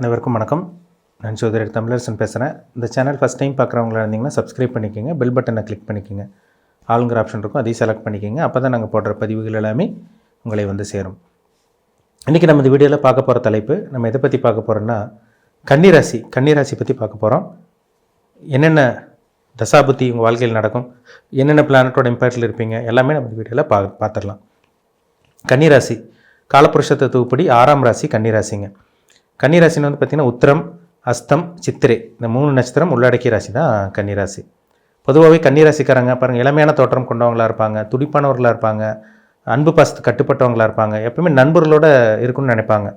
அனைவருக்கும் வணக்கம். நான் சோதரி தமிழரசன் பேசுகிறேன் இந்த சேனல் ஃபஸ்ட் டைம் பார்க்குறவங்களா இருந்தீங்கன்னா சப்ஸ்கிரைப் பண்ணிக்கோங்க. பெல் பட்டனை கிளிக் பண்ணிக்கோங்க. ஆளுங்கிற ஆப்ஷன் இருக்கும். அதையும் செலக்ட் பண்ணிக்கோங்க. அப்போ தான் நாங்கள் போடுற பதிவுகள் எல்லாமே உங்களை வந்து சேரும். இன்றைக்கி நம்ம இந்த வீடியோவில் பார்க்க போகிற தலைப்பு நம்ம எதை பற்றி பார்க்க போகிறோன்னா கன்னிராசி கன்னிராசி பற்றி பார்க்க போகிறோம் என்னென்ன தசாபுத்தி உங்கள் வாழ்க்கையில் நடக்கும்? என்னென்ன பிளானட்டோட இம்பேக்டில் இருப்பீங்க? எல்லாமே நம்ம இந்த வீடியோவில் பா பார்த்துடலாம். கன்னிராசி காலப்புருஷ தத்துவப்படி ஆறாம் ராசி கன்னிராசிங்க. கன்னிராசின்னு வந்து பார்த்திங்கன்னா உத்திரம் அஸ்தம் சித்திரை. இந்த மூணு நட்சத்திரம் உள்ளடக்கிய ராசி தான் கன்னிராசி. பொதுவாகவே கன்னிராசிக்காரங்க பாருங்கள் இளமையான தோற்றம் கொண்டவங்களா இருப்பாங்க துடிப்பானவர்களாக இருப்பாங்க அன்பு பாசத்து கட்டுப்பட்டவங்களா இருப்பாங்க எப்பவுமே நண்பர்களோட இருக்குன்னு நினைப்பாங்க.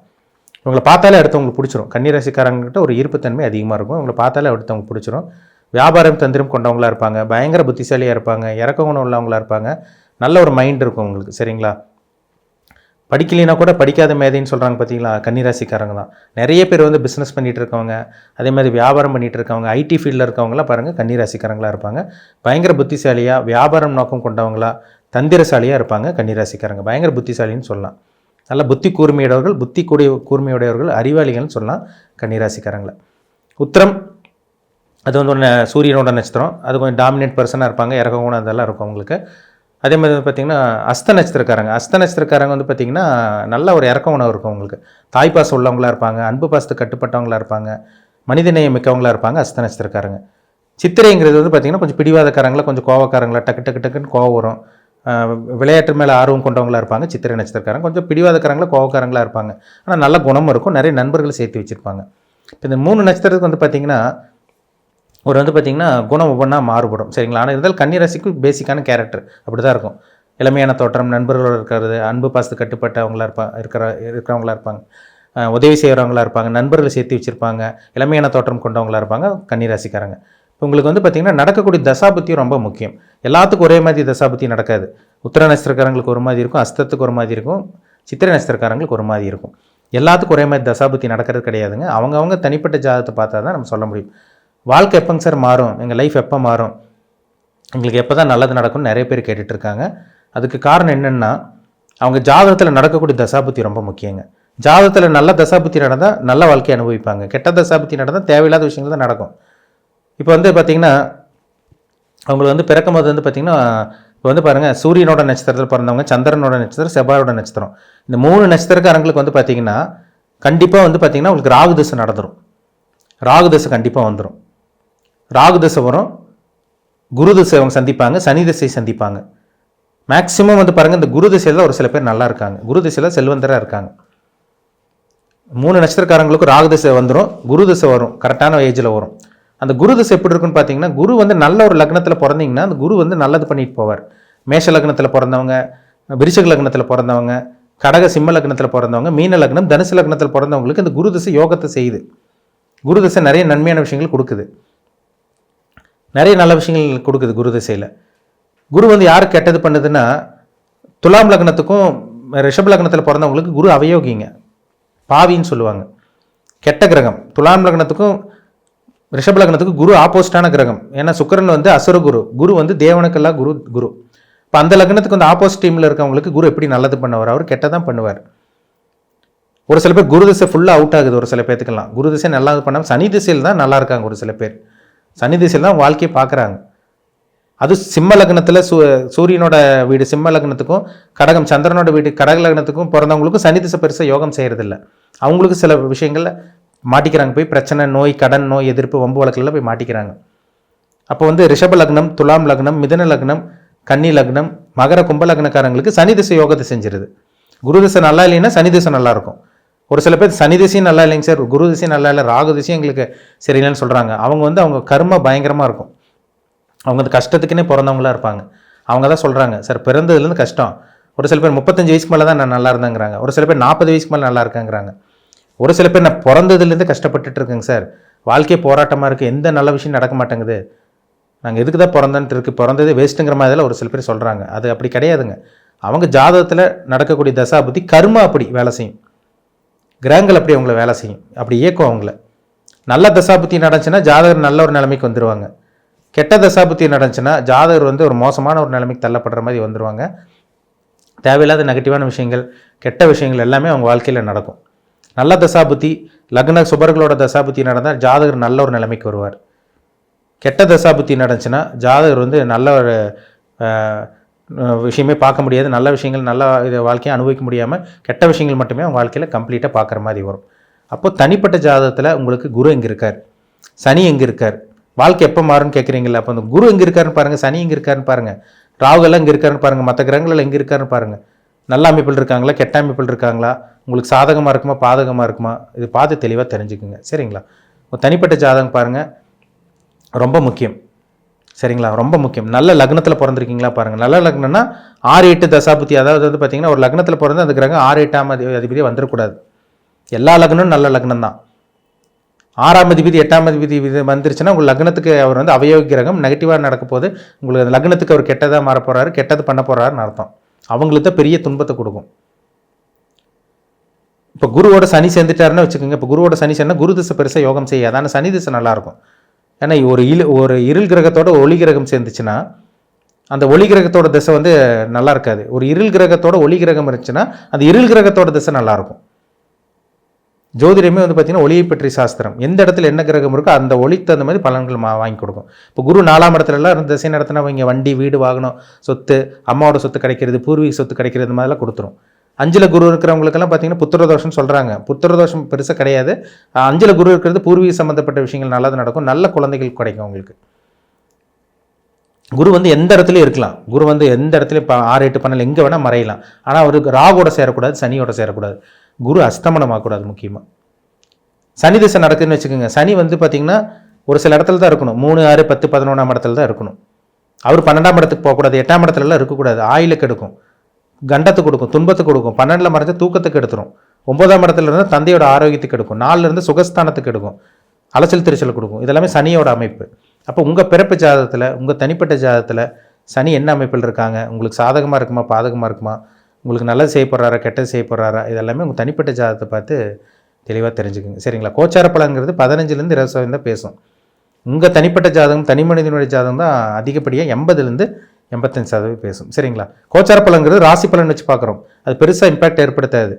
இவங்களை பார்த்தாலே அடுத்தவங்களுக்கு பிடிச்சிரும். கன்னிராசிக்காரங்கிட்ட ஒரு ஈர்ப்புத்தன்மை அதிகமாக இருக்கும். இவங்களை பார்த்தாலே அடுத்தவங்களுக்கு பிடிச்சிரும். வியாபாரம் தந்திரம் கொண்டவங்களா இருப்பாங்க பயங்கர புத்திசாலியாக இருப்பாங்க இறக்க குணம் உள்ளவங்களா இருப்பாங்க. நல்ல ஒரு மைண்ட் இருக்கும் உங்களுக்கு சரிங்களா? படிக்கலைன்னா கூட படிக்காத மேதைன்னு சொல்கிறாங்க பார்த்தீங்களா கன்னிராசிக்காரங்க தான். நிறைய பேர் வந்து பிஸ்னஸ் பண்ணிகிட்டு இருக்கவங்க அதே மாதிரி வியாபாரம் பண்ணிகிட்டு இருக்கவங்க ஐடி ஃபீல்டில் இருக்கவங்களாம் பாருங்கள் கன்னிராசிக்காரங்களாக இருப்பாங்க. பயங்கர புத்திசாலியாக வியாபாரம் நோக்கம் கொண்டவங்களா தந்திரசாலியாக இருப்பாங்க கன்னிராசிக்காரங்க. பயங்கர புத்திசாலின்னு சொல்லலாம். நல்ல புத்தி கூர்மையுடையவர்கள் புத்தி கூடிய கூர்மையுடையவர்கள் அறிவாளிகள்னு சொல்லலாம் கன்னிராசிக்காரங்களை. உத்திரம் அது வந்து ஒன்று சூரியனோட நட்சத்திரம். அது கொஞ்சம் டாமினேட் பர்சனாக இருப்பாங்க இறக்க அதெல்லாம் இருக்கும் அவங்களுக்கு. அதே மாதிரி வந்து பார்த்திங்கன்னா அஸ்த நட்சத்திரக்காரங்க. அஸ்த நட்சத்திரக்காரங்க வந்து பார்த்திங்கன்னா நல்ல ஒரு இறக்க உணவு இருக்கும் அவங்களுக்கு. தாய்ப்பாசம் உள்ளவங்களா இருப்பாங்க அன்பு பாசத்து கட்டுப்பட்டவங்களா இருப்பாங்க மனிதநேயம் மிக்கவங்களா இருப்பாங்க அஸ்த நட்சத்திரக்காரங்க. சித்திரைங்கிறது வந்து பார்த்திங்கன்னா கொஞ்சம் பிடிவாதக்காரங்களா கொஞ்சம் கோவக்காரங்களா டக்கு டக்கு டக்குன்னு கோவம் வரும். விளையாட்டு மேலே ஆர்வம் கொண்டவங்களா இருப்பாங்க சித்திரை நட்சத்திரக்காரங்க. கொஞ்சம் பிடிவாதக்காரங்களா கோவக்காரங்களாக இருப்பாங்க. ஆனால் நல்ல குணமும் இருக்கும் நிறைய நண்பர்களை சேர்த்து வச்சுருப்பாங்க. இப்போ இந்த மூணு நட்சத்திரத்துக்கு வந்து பார்த்திங்கன்னா ஒரு வந்து பார்த்திங்கன்னா குணம் ஒவ்வொன்றா மாறுபடும். சரிங்களா? ஆனால் இருந்தாலும் கன்னிராசிக்கு பேசிக்கான கேரக்டர் அப்படி தான் இருக்கும். இளமையான தோற்றம் நண்பர்களோடு இருக்கிறது அன்பு பாசத்து கட்டுப்பட்டவங்களா இருப்பா இருக்கிற இருக்கிறவங்களா இருப்பாங்க. உதவி செய்கிறவங்களா இருப்பாங்க நண்பர்களை சேர்த்து வச்சுருப்பாங்க இளமையான தோற்றம் கொண்டவங்களா இருப்பாங்க கன்னிராசிக்காரங்க. இப்போ உங்களுக்கு வந்து பார்த்திங்கன்னா நடக்கக்கூடிய தசாபுத்தியும் ரொம்ப முக்கியம். எல்லாத்துக்கும் ஒரே மாதிரி தசாபுத்தி நடக்காது. உத்தர நட்சத்திரக்காரங்களுக்கு ஒரு மாதிரி இருக்கும் அஸ்தத்துக்கு ஒரு மாதிரி இருக்கும் சித்திரை நட்சத்திரக்காரங்களுக்கு ஒரு மாதிரி இருக்கும். எல்லாத்துக்கும் ஒரே மாதிரி தசாபுத்தி நடக்கிறது கிடையாதுங்க. அவங்கவுங்க தனிப்பட்ட ஜாதகத்தை பார்த்தா தான் நம்ம சொல்ல முடியும். வாழ்க்கை எப்போங்க சார் மாறும்? எங்கள் லைஃப் எப்போ மாறும்? எங்களுக்கு எப்போ தான் நல்லது நடக்கும்னு நிறைய பேர் கேட்டுட்ருக்காங்க. அதுக்கு காரணம் என்னென்னா அவங்க ஜாதகத்தில் நடக்கக்கூடிய தசாபுத்தி ரொம்ப முக்கியங்க. ஜாதகத்தில் நல்ல தசாபுத்தி நடந்தால் நல்ல வாழ்க்கையை அனுபவிப்பாங்க. கெட்ட தசாபுத்தி நடந்தால் தேவையில்லாத விஷயங்கள் தான் நடக்கும். இப்போ வந்து பார்த்திங்கன்னா அவங்களுக்கு வந்து பிறக்கும் போது வந்து பார்த்திங்கன்னா இப்போ வந்து பாருங்கள் சூரியனோட நட்சத்திரத்தில் பிறந்தவங்க சந்திரனோட நட்சத்திரம் செவ்வாயோட நட்சத்திரம். இந்த மூணு நட்சத்திரக்காரங்களுக்கு வந்து பார்த்திங்கன்னா கண்டிப்பாக வந்து பார்த்திங்கன்னா உங்களுக்கு ராகு தசை நடந்துடும் ராகு தசை கண்டிப்பாக வந்துடும் ராகு தசை வரும். குரு தசை அவங்க சந்திப்பாங்க. சனி தசை சந்திப்பாங்க. மேக்சிமம் வந்து பாருங்கள் இந்த குரு திசையில் ஒரு சில பேர் நல்லா இருக்காங்க. குரு திசையில் செல்வந்தராக இருக்காங்க. மூணு நட்சத்திரக்காரங்களுக்கும் ராகு திசை வந்துடும் குரு திசை வரும். கரெக்டான ஏஜில் வரும். அந்த குரு திசை எப்படி இருக்குன்னு பார்த்தீங்கன்னா குரு வந்து நல்ல ஒரு லக்னத்தில் பிறந்தீங்கன்னா அந்த குரு வந்து நல்லது பண்ணிட்டு போவார். மேஷ லக்னத்தில் பிறந்தவங்க விருச்சக லக்னத்தில் பிறந்தவங்க கடக சிம்ம லக்னத்தில் பிறந்தவங்க மீன லக்னம் தனுசு லக்னத்தில் பிறந்தவங்களுக்கு இந்த குரு திசை யோகத்தை செய்யுது. குரு திசை நிறைய நன்மையான விஷயங்கள் கொடுக்குது. நிறைய நல்ல விஷயங்கள் கொடுக்குது குரு திசையில். குரு வந்து யார் கெட்டது பண்ணுதுன்னா துலாம் லக்னத்துக்கும் ரிஷப் லக்னத்தில் பிறந்தவங்களுக்கு குரு அவயோகிங்க. பாவின்னு சொல்லுவாங்க. கெட்ட கிரகம். துலாம் லக்னத்துக்கும் ரிஷப் லக்னத்துக்கு குரு ஆப்போசிட்டான கிரகம். ஏன்னா சுக்கிரன் வந்து அசுர குரு. குரு வந்து தேவனுக்கெல்லாம் குரு குரு. இப்போ அந்த லக்னத்துக்கு வந்து ஆப்போசிட் டீமில் இருக்கவங்களுக்கு குரு எப்படி நல்லது பண்ணுவார்? அவர் கெட்டதான் பண்ணுவார். ஒரு சில பேர் குரு திசை ஃபுல்லாக அவுட் ஆகுது ஒரு சில பேத்துக்கெல்லாம். குரு திசை நல்லா பண்ணாமல் சனி திசையில் தான் நல்லா இருக்காங்க ஒரு சில பேர். சனி திசையில் தான் வாழ்க்கையை பார்க்குறாங்க. அது சிம்ம லக்னத்தில் சூ சூரியனோட வீடு சிம்ம லக்னத்துக்கும் கடகம் சந்திரனோட வீடு கடக லக்னத்துக்கும் பிறந்தவங்களுக்கும் சனி திசை பெருசாக யோகம் செய்கிறதில்ல அவங்களுக்கு சில விஷயங்களில் மாட்டிக்கிறாங்க. போய் பிரச்சனை நோய் கடன் நோய் எதிர்ப்பு வம்பு வழக்கில் போய் மாட்டிக்கிறாங்க. அப்போ வந்து ரிஷப லக்னம் துலாம் லக்னம் மிதன லக்னம் கன்னி லக்னம் மகர கும்ப லக்னக்காரங்களுக்கு சனி திசை யோகத்தை செஞ்சிருது. குரு திசை நல்லா இல்லைன்னா சனி திசை நல்லாயிருக்கும் ஒரு சில பேர் சனி திசையும் நல்லா இல்லைங்க சார் குரு திசையும் நல்லா இல்லை ராகு திசையும் எங்களுக்கு சரியில்லைன்னு சொல்கிறாங்க அவங்க வந்து அவங்க கர்ம பயங்கரமாக இருக்கும். அவங்க அந்த கஷ்டத்துக்குன்னே பிறந்தவங்களா இருப்பாங்க. அவங்க தான் சொல்கிறாங்க சார் பிறந்ததுலேருந்து கஷ்டம். ஒரு சில பேர் முப்பத்தஞ்சு வயசுக்கு மேலே தான் நான் நல்லா இருந்தேங்கிறாங்க. ஒரு சில பேர் நாற்பது வயசுக்கு மேலே நல்லா இருக்கேங்கிறாங்க. ஒரு சில பேர் நான் பிறந்ததுலேருந்து கஷ்டப்பட்டுட்டு இருக்கேங்க சார். வாழ்க்கை போராட்டமாக இருக்குது எந்த நல்ல விஷயம் நடக்க மாட்டேங்குது. நாங்கள் எதுக்கு தான் பிறந்தன்ட்டு இருக்குது பிறந்ததே வேஸ்ட்டுங்கிற மாதிரிலாம் ஒரு சில பேர் சொல்கிறாங்க அது அப்படி கிடையாதுங்க. அவங்க ஜாதகத்தில் நடக்கக்கூடிய தசாபுத்தி கர்மா அப்படி வேலை செய்யும். கிரகங்கள் அப்படி அவங்கள வேலை செய்யும். அப்படி இயக்கும் அவங்கள. நல்ல தசாபுத்தி நடந்துச்சுன்னா ஜாதகர் நல்ல ஒரு நிலைமைக்கு வந்துடுவாங்க கெட்ட தசாபுத்தி நடந்துச்சுன்னா ஜாதகர் வந்து ஒரு மோசமான ஒரு நிலைமைக்கு தள்ளப்படுற மாதிரி வந்துடுவாங்க தேவையில்லாத நெகட்டிவான விஷயங்கள் கெட்ட விஷயங்கள் எல்லாமே அவங்க வாழ்க்கையில் நடக்கும். நல்ல தசாபுத்தி லக்ன சுபர்களோட தசாபுத்தி நடந்தால் ஜாதகர் நல்ல ஒரு நிலைமைக்கு வருவார். கெட்ட தசாபுத்தி நடந்துச்சுன்னா ஜாதகர் வந்து நல்ல ஒரு விஷயமே பார்க்க முடியாது. நல்ல விஷயங்கள் நல்ல இது வாழ்க்கையை அனுபவிக்க முடியாமல் கெட்ட விஷயங்கள் மட்டுமே அவங்க வாழ்க்கையில் கம்ப்ளீட்டாக பார்க்குற மாதிரி வரும். அப்போ தனிப்பட்ட ஜாதகத்தில் உங்களுக்கு குரு எங்கே இருக்கார்? சனி எங்கே இருக்கார்? வாழ்க்கை எப்போ மாறும்னு கேட்குறீங்களா அப்போ அந்த குரு எங்கே இருக்காருன்னு பாருங்கள் சனி எங்கே இருக்காருன்னு பாருங்கள் ராகுகெல்லாம் எங்கே இருக்காருன்னு பாருங்கள் மற்ற கிரகங்கள் எங்கே இருக்காருன்னு பாருங்கள் நல்ல அமைப்பில் இருக்காங்களா கெட்ட அமைப்பில் இருக்காங்களா? உங்களுக்கு சாதகமாக இருக்குமா பாதகமாக இருக்குமா? இது பார்த்து தெளிவாக தெரிஞ்சுக்குங்க. சரிங்களா? தனிப்பட்ட ஜாதகம் பாருங்கள் ரொம்ப முக்கியம். சரிங்களா? ரொம்ப முக்கியம். நல்ல லக்னத்தில் பிறந்திருக்கீங்களா பாருங்கள் நல்ல லக்னம்னா ஆறு எட்டு தசாபுத்தி அதாவது வந்து பார்த்தீங்கன்னா ஒரு லக்னத்தில் பிறந்து அந்த கிரகம் ஆறு எட்டாம் அதி வந்துடக்கூடாது எல்லா லக்னமும் நல்ல லக்னம் தான் ஆறாம் அதிபதி எட்டாம் அதிபதி இது வந்துருச்சுன்னா உங்கள் லக்னத்துக்கு அவர் வந்து அவயோக கிரகம் நெகட்டிவாக நடக்க போது உங்களுக்கு அந்த லக்னத்துக்கு அவர் கெட்டதாக மாற போகிறாரு கெட்டது பண்ண போகிறாருன்னு அர்த்தம். அவங்களுக்கு தான் பெரிய துன்பத்தை கொடுக்கும். இப்போ குருவோட சனி சேர்ந்துட்டாருன்னு வச்சுக்கோங்க. இப்போ குருவோட சனி சேர்ந்தால் குரு திசை பெருசாக யோகம் செய்யாது. ஆனால் சனி திசை நல்லாயிருக்கும் ஏன்னா ஒரு இல் ஒரு இருள் கிரகத்தோட ஒளி கிரகம் சேர்ந்துச்சுன்னா அந்த ஒளி கிரகத்தோட திசை வந்து நல்லா இருக்காது. ஒரு இருள் கிரகத்தோட ஒளி கிரகம் இருந்துச்சுன்னா அந்த இருள் கிரகத்தோட திசை நல்லாயிருக்கும் ஜோதிடமே வந்து பார்த்தீங்கன்னா ஒளியை பற்றி சாஸ்திரம். எந்த இடத்துல என்ன கிரகம் இருக்கோ அந்த ஒளிக்கு தகுந்த மாதிரி பலன்கள் மா வாங்கி கொடுக்கும். இப்போ குரு நாலாம் இடத்துலலாம் இருந்த திசை நடத்தினா இங்கே வண்டி வீடு வாகனம் சொத்து அம்மாவோட சொத்து கிடைக்கிறது பூர்வீக சொத்து கிடைக்கிறது இந்த மாதிரிலாம் கொடுத்துரும். அஞ்சில் குரு இருக்கிறவங்களுக்கெல்லாம் பார்த்தீங்கன்னா புத்திரதோஷம் சொல்கிறாங்க புத்திரதோஷம் பெருசாக கிடையாது. அஞ்சில் குரு இருக்கிறது பூர்வீக சம்மந்தப்பட்ட விஷயங்கள் நல்லது நடக்கும். நல்ல குழந்தைகள் கிடைக்கும் உங்களுக்கு குரு வந்து எந்த இடத்துலையும் இருக்கலாம். குரு வந்து எந்த இடத்துலையும் இப்போ ஆறு எட்டு பண்ணல எங்கே வேணால் மறையலாம். ஆனால் அவருக்கு ராவோட சேரக்கூடாது சனியோட சேரக்கூடாது. குரு அஸ்தமனமாகக்கூடாது முக்கியமாக சனி திசை நடக்குதுன்னு வச்சுக்கோங்க. சனி வந்து பார்த்திங்கன்னா ஒரு சில இடத்துல தான் இருக்கணும். மூணு ஆறு பத்து பதினொன்றாம் இடத்துல தான் இருக்கணும். அவர் பன்னெண்டாம் இடத்துக்கு போகக்கூடாது. எட்டாம் இடத்துலலாம் இருக்கக்கூடாது. ஆயிலுக்கு எடுக்கும். கண்டத்துக்கு கொடுக்கும் துன்பத்துக்கு கொடுக்கும். பன்னெண்டில் மறைஞ்ச தூக்கத்துக்கு எடுத்துரும். ஒன்பதாம் இடத்துல இருந்து தந்தையோட ஆரோக்கியத்துக்கு எடுக்கும். நாலுலேருந்து சுகஸ்தானத்துக்கு எடுக்கும். அலசல் திருச்சல் கொடுக்கும். இதெல்லாமே சனியோட அமைப்பு. அப்போ உங்கள் பிறப்பு ஜாதகத்தில் உங்கள் தனிப்பட்ட ஜாதகத்தில் சனி என்ன அமைப்பில் இருக்காங்க? உங்களுக்கு சாதகமாக இருக்குமா? பாதகமாக இருக்குமா? உங்களுக்கு நல்லது செய்ய போகிறாரா கெட்டது செய்ய போகிறாரா இதெல்லாமே உங்கள் தனிப்பட்ட ஜாதகத்தை பார்த்து தெளிவாக தெரிஞ்சுக்குங்க. சரிங்களா? கோச்சார பலங்கிறது பதினஞ்சுலேருந்து இருபது சதவீதம் தான் பேசும். உங்கள் தனிப்பட்ட ஜாதகம் தனி மனிதனுடைய ஜாதகம் தான் அதிகப்படியாக எண்பதுலேருந்து எண்பத்தஞ்சு சதவீதம் பேசும். சரிங்களா? கோச்சார பலங்கிறது ராசி பலன் வச்சு பார்க்குறோம். அது பெருசாக இம்பாக்ட் ஏற்படுத்தாது.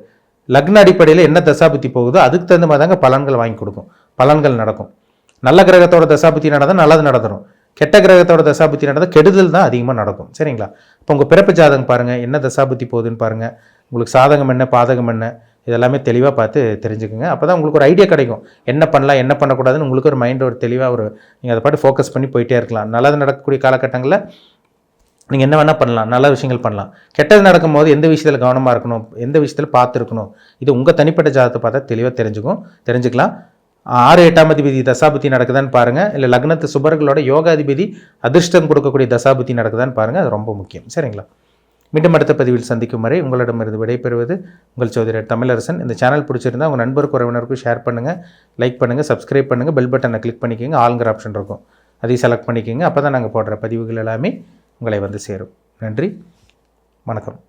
லக்ன அடிப்படையில் என்ன தசாபுத்தி போகுதோ அதுக்கு தகுந்த மாதிரி தாங்க பலன்கள் வாங்கி கொடுக்கும். பலன்கள் நடக்கும். நல்ல கிரகத்தோட தசாபுத்தி நடந்தால் நல்லது நடந்துடும் கெட்ட கிரகத்தோட தசாபுத்தி நடந்தால் கெடுதல் தான் அதிகமாக நடக்கும். சரிங்களா? இப்போ உங்கள் பிறப்பு ஜாதகம் பாருங்கள் என்ன தசாபுத்தி போகுதுன்னு பாருங்கள் உங்களுக்கு சாதகம் என்ன பாதகம் என்ன? இதெல்லாமே தெளிவாக பார்த்து தெரிஞ்சுக்கோங்க. அப்போ தான் உங்களுக்கு ஒரு ஐடியா கிடைக்கும். என்ன பண்ணலாம் என்ன பண்ணக்கூடாதுன்னு உங்களுக்கு ஒரு மைண்ட் ஒரு தெளிவாக ஒரு நீங்கள் அதை பாட்டு ஃபோக்கஸ் பண்ணி போயிட்டே இருக்கலாம். நல்லது நடக்கக்கூடிய காலகட்டங்களில் நீங்கள் என்ன வேணால் பண்ணலாம் நல்ல விஷயங்கள் பண்ணலாம். கெட்டது நடக்கும்போது எந்த விஷயத்தில் கவனமாக இருக்கணும் எந்த விஷயத்தில் பார்த்துருக்கணும் இது உங்கள் தனிப்பட்ட ஜாதகத்தை பார்த்தா தெளிவாக தெரிஞ்சுக்கும் தெரிஞ்சுக்கலாம். ஆறு எட்டாம் அதிபதி தசாபுத்தி நடக்குதான்னு பாருங்கள் இல்லை லக்னத்து சுபர்களோட யோகாதிபதி அதிர்ஷ்டம் கொடுக்கக்கூடிய தசாபுத்தி நடக்குதான்னு பாருங்கள் அது ரொம்ப முக்கியம். சரிங்களா? மீண்டும் அடுத்த பதிவில் சந்திக்கும் வரை உங்களிடமிருந்து விடைபெறுவது உங்கள் சோதரர் தமிழரசன். இந்த சேனல் பிடிச்சிருந்தா உங்கள் நண்பருக்கு உறவினருக்கும் ஷேர் பண்ணுங்கள் லைக் பண்ணுங்கள் சப்ஸ்கிரைப் பண்ணுங்கள் பெல் பட்டனை கிளிக் பண்ணிக்கோங்க. ஆளுங்கிற ஆப்ஷன் இருக்கும். அதையும் செலக்ட் பண்ணிக்கோங்க. அப்போ தான் நாங்கள் போடுற பதிவுகள் எல்லாமே உங்களை வந்து சேரும். நன்றி. வணக்கம்.